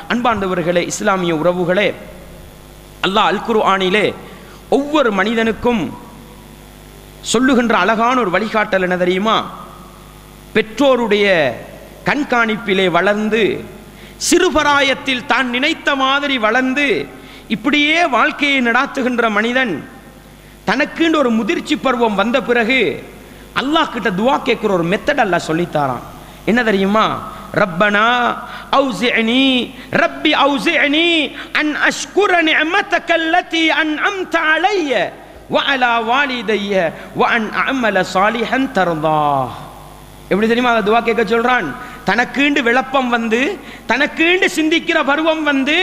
அன்பார்ந்தவர்களே இஸ்லாமிய உறவுகளே அல்லாஹ் அல் ஆணிலே ஒவ்வொரு மனிதனுக்கும் சொல்லுகின்ற அழகான ஒரு வழிகாட்டல் என்ன தெரியுமா? பெற்றோருடைய கண்காணிப்பிலே வளர்ந்து சிறுபராயத்தில் தான் நினைத்த மாதிரி வளர்ந்து இப்படியே வாழ்க்கையை நடாத்துகின்ற மனிதன் தனக்குன்னு ஒரு முதிர்ச்சி பருவம் வந்த பிறகு அல்லாஹ் கிட்ட துவா கேட்குற ஒரு மெத்தட் அல்ல சொல்லித்தாரான் என்ன தெரியுமா? ரப்பனா அவுசிஅனி ரப்பி அவுசிஅனி அன் அஷ்குர நிஅமத்தக அல்லதி அன்அம்த அலைய வஅலா வாலிதைய வஅன் அஅமல சாலிஹன் தர்தாக எப்படி தெரியுமா அதை துவா கேட்க சொல்றான் தனக்கீண்டு விளப்பம் வந்து தனக்கீண்டு சிந்திக்கிற பருவம் வந்து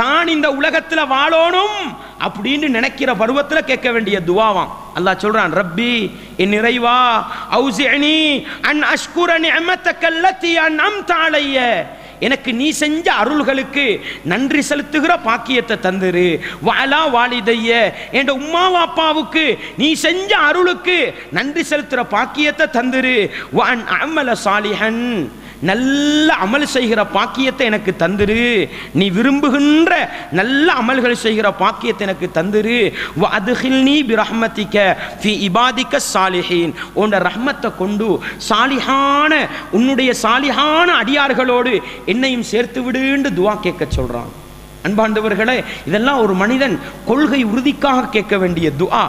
தான் இந்த உலகத்தில் வாழணும் அப்படின்னு நினைக்கிற பருவத்தில் கேட்க வேண்டிய துவாவாம். அல்லாஹ் சொல்றான் ரப்பி என் நிறைவா அவுசிஅனி அன் அஷ்குரணி அமத்த கல்லத்தி அன் அம் தாளைய எனக்கு நீ செஞ்ச அருள்களுக்கு நன்றி செலுத்துகிற பாக்கியத்தை தந்துரு. வாலா வாலிதைய என் உம்மா அப்பாவுக்கு நீ செஞ்ச அருளுக்கு நன்றி செலுத்துகிற பாக்கியத்தை தந்துரு. வான் அமல சாலிஹன். நல்ல அமல் செய்கிற பாக்கியத்தை எனக்கு தந்துரு. நீ விரும்புகின்ற நல்ல அமல்கள் செய்கிற பாக்கியத்தை எனக்கு தந்துரு. அதுகில் நீ பிரஹ்மத்திக்க ஃபி இபாதிக்க சாலிஹீன். உன்னோட ரஹ்மத்தை கொண்டு சாலிஹான உன்னுடைய சாலிஹான அடியார்களோடு என்னையும் சேர்த்து விடுன்னு துவா கேட்க சொல்கிறான் அன்பாண்டவர்களே இதெல்லாம் ஒரு மனிதன் கொள்கை உறுதிக்காக கேட்க வேண்டிய துஆ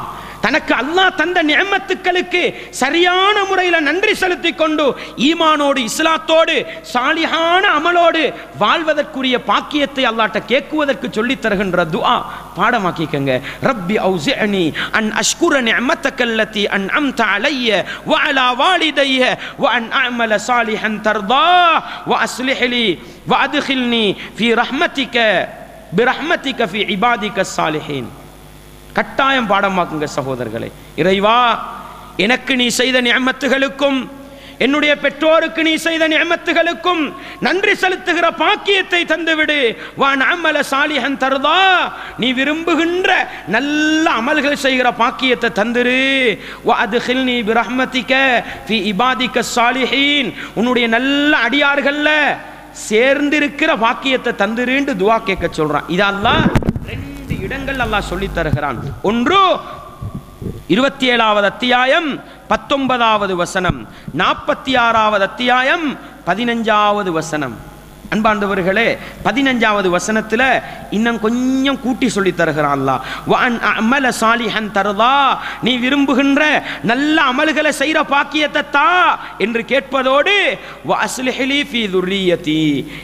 தனக்கு அல்லாஹ் தந்த நியமத்துக்களுக்கு சரியான முறையில் நன்றி செலுத்திக் கொண்டு ஈமானோடு இஸ்லாத்தோடு சாலிஹான அமலோடு வாழ்வதற்குரிய பாக்கியத்தை அல்லாட்ட கேட்குவதற்கு சொல்லித் தருகின்ற துஆ பாடமாக்கிக்கங்க. ரப்பி அவுசிஅனி அன் அஷ்குர நியமத்தக்கல்லத்தி அன் அன்அம்த அலைய வஅலா வாலிதைய அண்ண அமல சாலிஹன் தர்தா வ அஸ்லிஹலி வ அதுஹில்னி ஃபி ரஹ்மத்திக பிரஹ்மத்திக ஃபீ இபாதிக சாலிஹீன் கட்டாயம் பாடமாக்குங்க சகோதரர்களே. இறைவா எனக்கு நீ செய்த நியமத்துகளுக்கும் என்னுடைய பெற்றோருக்கு நீ செய்த நியமத்துகளுக்கும் நன்றி செலுத்துகிற பாக்கியத்தை தந்துவிடு. வான் அமல சாலிஹன் தருதா. நீ விரும்புகின்ற நல்ல அமல்கள் செய்கிற பாக்கியத்தை தந்துரு. அது நீ பிரஹ்மதிக்க ஃபி இபாதிக்க சாலிஹீன். உன்னுடைய நல்ல அடியார்கள்ல சேர்ந்திருக்கிற பாக்கியத்தை தந்துருன்னு துவா கேட்க சொல்றான். இதெல்லாம் இடங்கள் அல்லாஹ் சொல்லி தருகிறான். ஒன்று இருபத்தி ஏழாவது அத்தியாயம் பத்தொன்பதாவது வசனம் நாற்பத்தி ஆறாவது அத்தியாயம் பதினஞ்சாவது வசனம். அன்பார்ந்தவர்களே பதினஞ்சாவது வசனத்தில் இன்னும் கொஞ்சம் கூட்டி சொல்லி தருகிறான்ல வன் அமல சாலிஹன் தருதா நீ விரும்புகின்ற நல்ல அமல்களை செய்கிற பாக்கியத்தை தா என்று கேட்பதோடு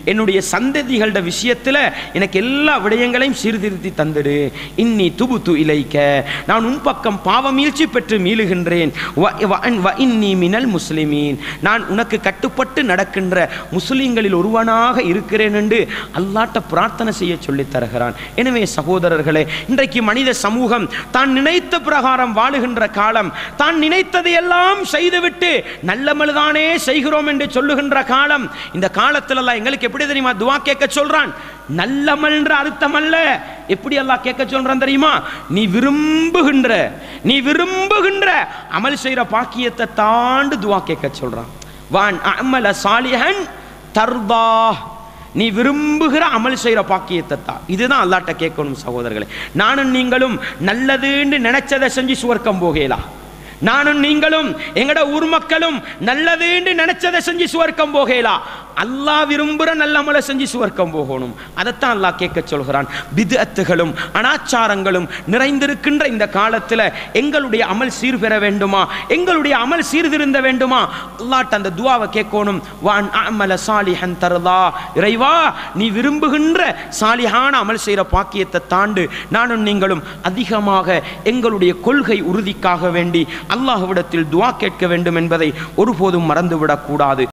என்னுடைய சந்ததிகளோட விஷயத்தில் எனக்கு எல்லா விடயங்களையும் சீர்திருத்தி தந்துடு இன்னி துபுத்து இலைக்க நான் உன் பக்கம் பாவமீழ்ச்சி பெற்று மீளுகின்றேன் இன்னி மினல் முஸ்லிமீன் நான் உனக்கு கட்டுப்பட்டு நடக்கின்ற முஸ்லிம்களில் ஒருவனாக இருக்கிறேன் என்று அல்லாட்ட பிரார்த்தனை செய்ய சொல்லி தருகிறான். எனவே சகோதரர்களே இன்றைக்கு மனித சமூகம் தான் நினைத்த பிரகாரம் வாழுகின்ற காலம். தான் நினைத்ததை எல்லாம் செய்துவிட்டு நல்லமல்தானே செய்கிறோம் என்று சொல்லுகின்ற காலம். இந்த காலத்தில் எல்லாம் எங்களுக்கு எப்படி தெரியுமா துவா கேட்க சொல்றான்? நல்லமல்ன்ற அர்த்தம் அல்ல எப்படி எல்லாம் கேட்க சொல்றான் தெரியுமா? நீ விரும்புகின்ற நீ விரும்புகின்ற அமல் செய்கிற பாக்கியத்தை தாண்டு துவா கேட்க சொல்றான். வான் அமல சாலிஹன் தர்தா. நீ விரும்புகிற அமல் செய்கிற பாக்கியத்தை தான் இதுதான் அல்லாட்ட கேட்கணும் சகோதரர்களே. நானும் நீங்களும் நல்லதுன்னு நினைச்சதை செஞ்சு சுவர்க்கம் போகலாம் நானும் நீங்களும் எங்கட ஊர் மக்களும் நல்லதுன்னு நினைச்சதை செஞ்சு சுவர்க்கம் போகலாம் அல்லாஹ் விரும்புகிற நல்ல அமலை செஞ்சு சுவர்க்கம் போகணும். அதைத்தான் அல்லாஹ் கேட்க சொல்கிறான். விதத்துகளும் அனாச்சாரங்களும் நிறைந்திருக்கின்ற இந்த காலத்தில் எங்களுடைய அமல் சீர்பெற வேண்டுமா? எங்களுடைய அமல் சீர்திருந்த வேண்டுமா? அல்லாட்ட அந்த துவாவை கேட்கணும். வான் அமல சாலிஹன் தருதா. இறைவா நீ விரும்புகின்ற சாலிஹான அமல் செய்கிற பாக்கியத்தை தாண்டு நானும் நீங்களும் அதிகமாக எங்களுடைய கொள்கை உறுதிக்காக வேண்டி அல்லாஹுவிடத்தில் துவா கேட்க வேண்டும் என்பதை ஒருபோதும் மறந்துவிடக்கூடாது.